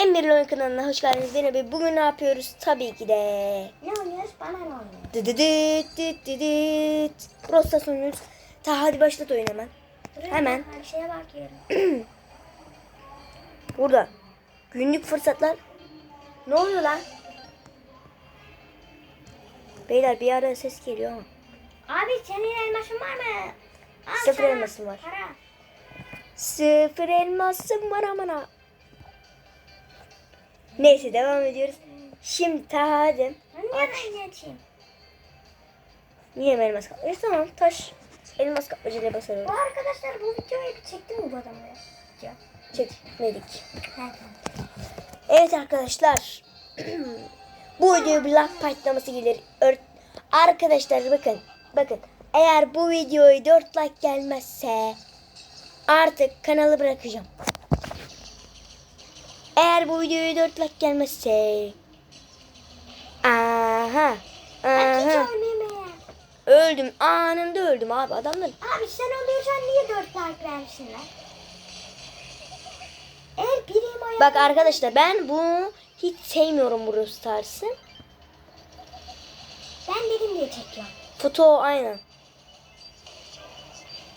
Emir Oyun kanalına hoş geldiniz. Zeynep Bey. Bugün ne yapıyoruz? Tabii ki de. Ne oynuyoruz? Bana ne oynuyor? Dıdıdıt dıt dıdıt. Prostas oynuyoruz. Ta hadi başlat oyun hemen. Durun, Hemen. Her şeye bakıyorum. Burada. Günlük fırsatlar. Ne oluyor lan? Beyler bir ara ses geliyor ama. Abi senin elmasın var mı? Al Sıfır sana elmasım var. Para. Sıfır elmasım var amına. Neyse devam ediyoruz. Şimdi ta hadi. Ben niye ben geçeyim? Niye elmas? Tamam taş. Elmas kapmacıyla basarım. Bu arkadaşlar bu videoyu çekti mi bu adamı? Video. Çekmedik. Evet. Evet arkadaşlar. bu videoya bir like patlaması gelir. Ör- Arkadaşlar bakın. Bakın. Eğer bu videoya 4 like gelmezse artık kanalı bırakacağım. Eğer bu videoya 4 like gelmezse Aha. Aha. Öldüm. Anında öldüm abi. Adamlar Abi sen oluyorsan niye 4 like vermişsinler? Eğer birim ayağı... Bak arkadaşlar ben bunu hiç sevmiyorum bu Stars'ı. Ben dedim diye çekiyorum. Foto aynen.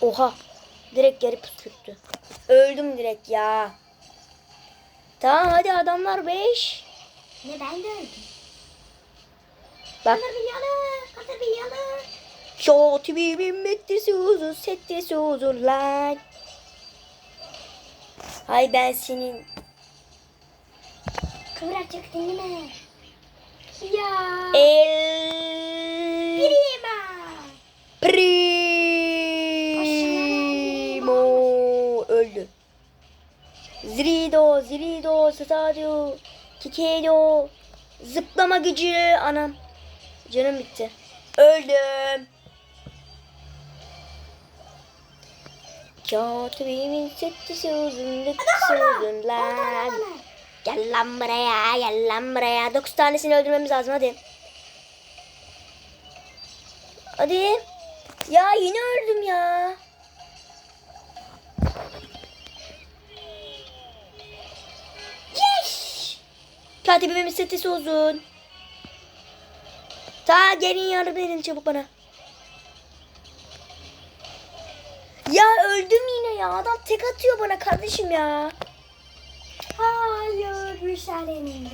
Oha. Direkt geri püskürttü. Öldüm direkt ya. Tamam hadi adamlar 5. Ne ben de öldüm. Bak. Kadar bir yanı. Kadar bir yanı. Kötü bir metresi uzun, setresi uzun lan. Hay ben senin. Kıvıracak değil mi? Ya. El Prima. Primo öldü. Zrido, Stadio, Kikedo, zıplama gücü anam. Canım bitti. Öldüm. Kötüğümün sütüsü uzun, lıksı uzun lan. Gel lan buraya, gel lan buraya. 9 tanesini öldürmemiz lazım hadi. Hadi. Ya yine öldüm ya. Katibimin setisi uzun. Ta gelin yardım edin çabuk bana. Ya öldüm yine ya. Adam tek atıyor bana kardeşim ya. Hayır. Müsaadenizle.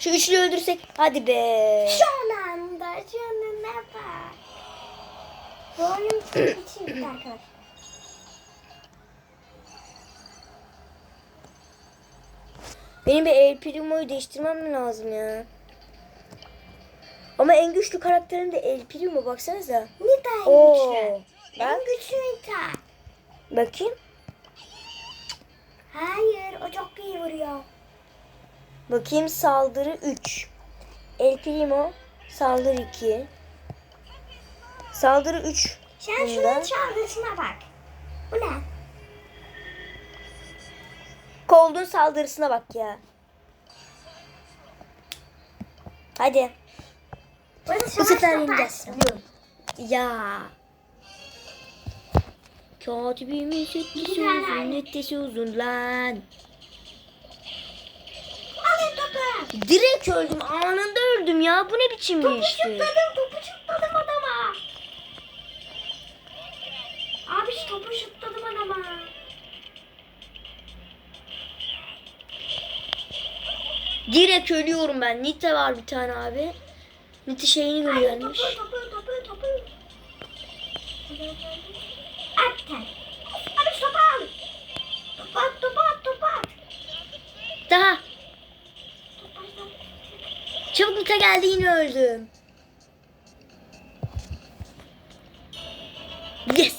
Şu üçlü öldürsek. Hadi be. Şu anda canına bak. Bu oyun için bitti arkadaşlar. Benim bir El Primo'yu değiştirmem lazım ya. Ama en güçlü karakterim de El Primo baksanıza. Nita en Oo. güçlü. Bak En güçlü Nita. bakayım. Hayır o çok iyi vuruyor. Bakayım saldırı 3. El Primo saldırı 2. Saldırı 3. Sen şunun çaldırısına bak. Bu ne? Cold'un saldırısına bak ya. Hadi. Bu sefer topu yeneceğiz. Ya. Katibimin sütlüsü uzun, nettesi uzun lan. Alın topu. Direkt öldüm. Anında öldüm ya. Bu ne biçim bir işti? Şutladım topu şutladım adama. Abi topu şutladım adama. Direkt ölüyorum ben. Nita var bir tane abi. Nita şeyini göndermiş. Daha. Çabuk Nita geldi yine öldüm. Yes.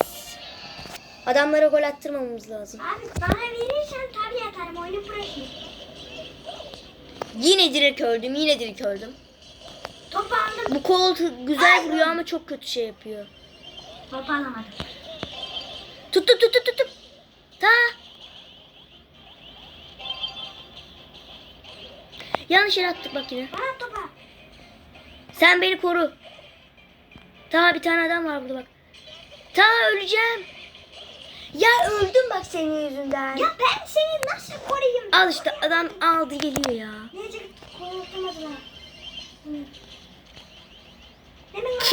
Adamlara gol attırmamamız lazım. Abi bana verirsen tabii atarım oyunu bırakayım. Yine direkt öldüm. Yine direkt öldüm. Topu aldım. Bu Colt güzel vuruyor ama çok kötü şey yapıyor. Topu alamadım. Tuttum tuttum tuttum. Ta. Yanlış yere attık bak yine. Bana topu. Sen beni koru. Ta bir tane adam var burada bak. Ta öleceğim. Ya öldüm bak senin yüzünden. Ya ben seni nasıl koruyayım? Al işte adam aldı geliyor ya. Neyse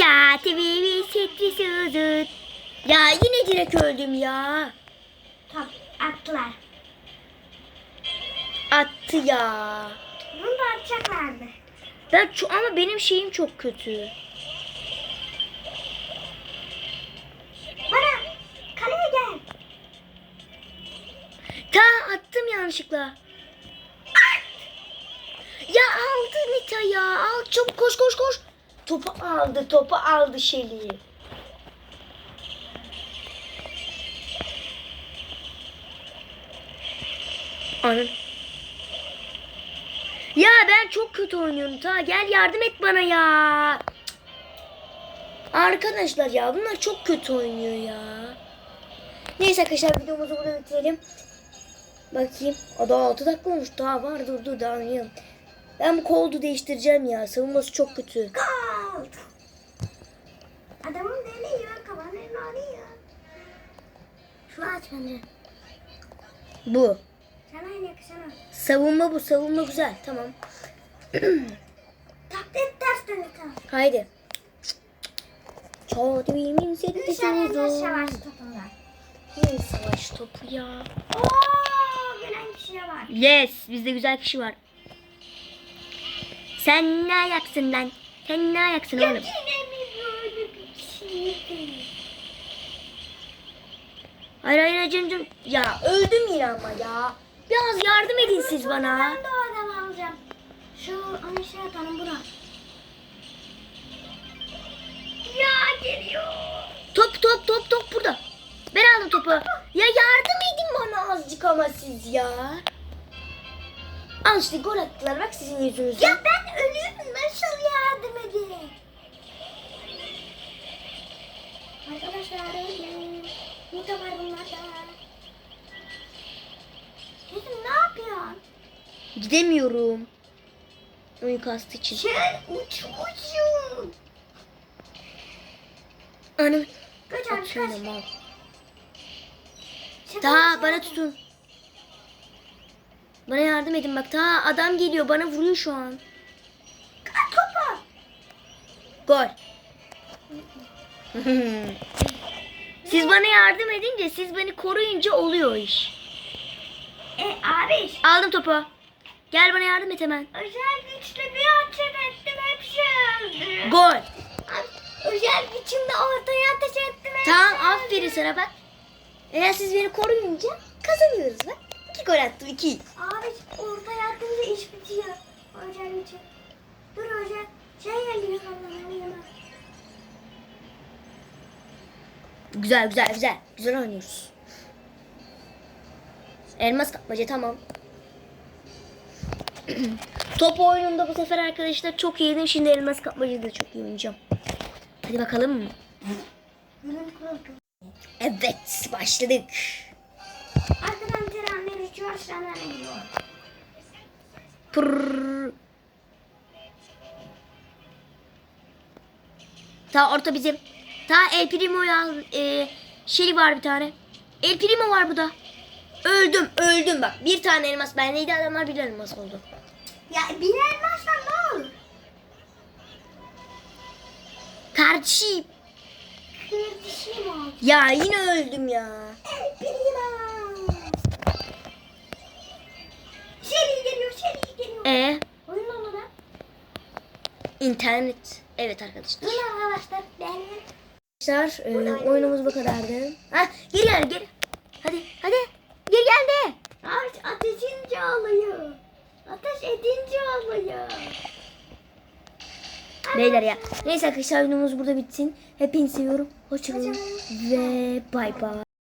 Hemen Katibi bir setri sözü. Ya yine direkt öldüm ya. top attılar. Attı ya. Bunu da atacaklardı. Ben ço- ama benim şeyim çok kötü. Bana kaleye gel. Ta attım yanlışlıkla. Ya aldı Nita ya. Al çabuk koş koş koş. Topu aldı topu aldı Şeli. Anam. Ya ben çok kötü oynuyorum ta gel yardım et bana ya. Arkadaşlar ya bunlar çok kötü oynuyor ya. Neyse arkadaşlar videomuzu burada bitirelim. Bakayım. O da 6 dakika olmuş. Daha var dur dur daha oynayalım. Ben bu koldu değiştireceğim ya. Savunması çok kötü. Gold. Şu aç bence. Bu. Sana yakışana. Savunma bu. Savunma güzel. Tamam. Taklit ters dönüyor. Haydi. Çadivimin Dışarı settisi biraz savaş topunda. Ne savaş topu ya. Oo, gelen kişiye var. Yes. Bizde güzel kişi var. Sen ne ayaksın lan? Sen ne ayaksın Ya oğlum? yine mi böyle bir şey? Hayır hayır acımcım. Ya öldüm yine ama ya. Biraz yardım edin siz bana. Ben de o adamı alacağım. Şu şey atalım buna. Ya geliyor. Top top top top burada. Ben aldım topu. Ya yardım edin bana azıcık ama siz ya. Al işte gol attılar bak sizin yüzünüzden. Ya ben ölüyorum nasıl yardım edeyim? Arkadaşlar öldüm. Nita var bunlarda. Dedim ne yapıyorsun? Gidemiyorum. Oyun kastı için. Sen uçmuşsun. Anam. Kaç abi kaç. Daha bana tutun. Bana yardım edin bak. Ta adam geliyor bana vuruyor şu an. At topu. Gol. siz bana yardım edince siz beni koruyunca oluyor iş. E abi Aldım topu. Gel bana yardım et hemen. özel güçlü bir ateş ettim hepsi öldü. Gol. Özel gücümle ortaya ateş ettim hepsi Tamam aferin sana bak. Eğer siz beni koruyunca kazanıyoruz bak. İki gol attım iki. Abi ortaya attığımda iş bitiyor. Özel gücü. Dur özel. Şey geliyor yanıma. Güzel güzel güzel. Güzel oynuyoruz. Elmas kapmaca tamam. Top oyununda bu sefer arkadaşlar çok iyiydim. Şimdi elmas kapmacayı da çok iyi oynayacağım. Hadi bakalım. Evet başladık. Arkadan trenler uçuyor senden. Pırrrr. Ta orta bizim. Ta El Primo'yu al. E, şey var bir tane. El Primo var bu da. Öldüm öldüm bak. Bir tane elmas bendeydi adamlar bir elmas oldu. Ya bir elmasla ne olur? Kardeşim. Kırdışı mı oldu? Ya yine öldüm ya. Prima. Seri geliyor, seri geliyor. E Oyun da. internet. Evet arkadaşlar. Dur arkadaşlar, Arkadaşlar e, oyunumuz bu kadardı. Ha geri gel geri. Hadi hadi. Geri geldi. Ateş ateşince oluyor. Ateş edince oluyor. Beyler ya. Neyse arkadaşlar oyunumuz burada bitsin. Hepinizi seviyorum. Hoşçakalın. Hoşça Ve bay bay.